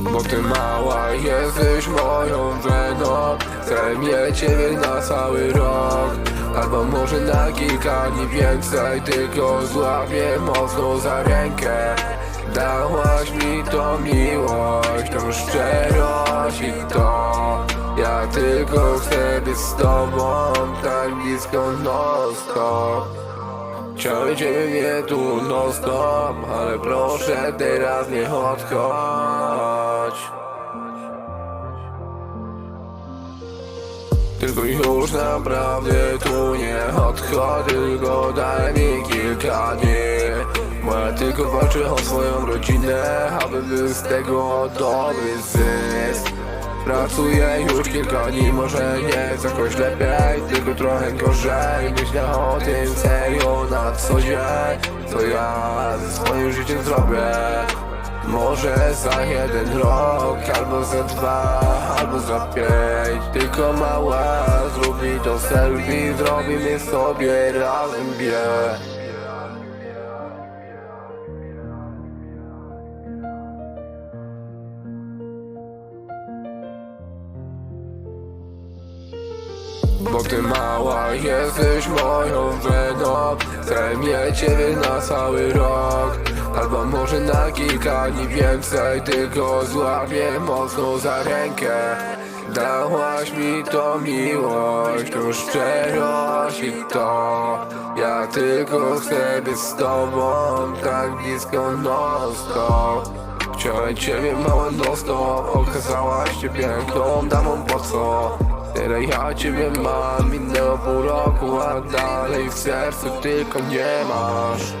Bo ty mała jesteś moją weną Chcę mieć ciebie na cały rok. Albo może na kilka dni więcej. Tylko złapię mocno za rękę. Dałaś mi tą miłość, tą szczerość i to. Ja tylko chcę być z tobą Tak blisko non stop Chciałem ciebie nie tu non stop Ale proszę teraz nie odchodź. Tylko już naprawdę tu nie odchodź Tylko daj mi kilka dni. Bo ja tylko walczę o swoją rodzinę Aby był z tego dobry zysk Pracuję już kilka dni, może nie jakoś lepiej Tylko trochę gorzej. Myślę o tym serio na co dzień Co ja ze swoim życiem zrobię. Może za jeden rok, albo za dwa, albo za pięć. Tylko mała, zrób mi to selfie Zrobimy sobie razem bieg Bo ty mała jesteś moją weną Chcę mieć ciebie na cały rok. Albo może na kilka dni więcej Tylko złapię mocno za rękę. Dałaś mi tą miłość, tą szczerość i to. Ja tylko chcę być z tobą Tak blisko non stop Chciałem ciebie mała non stop Okazałaś się piękną damą po co Teraz ja ciebie mam, minęło pół roku, a dalej w sercu tylko nie masz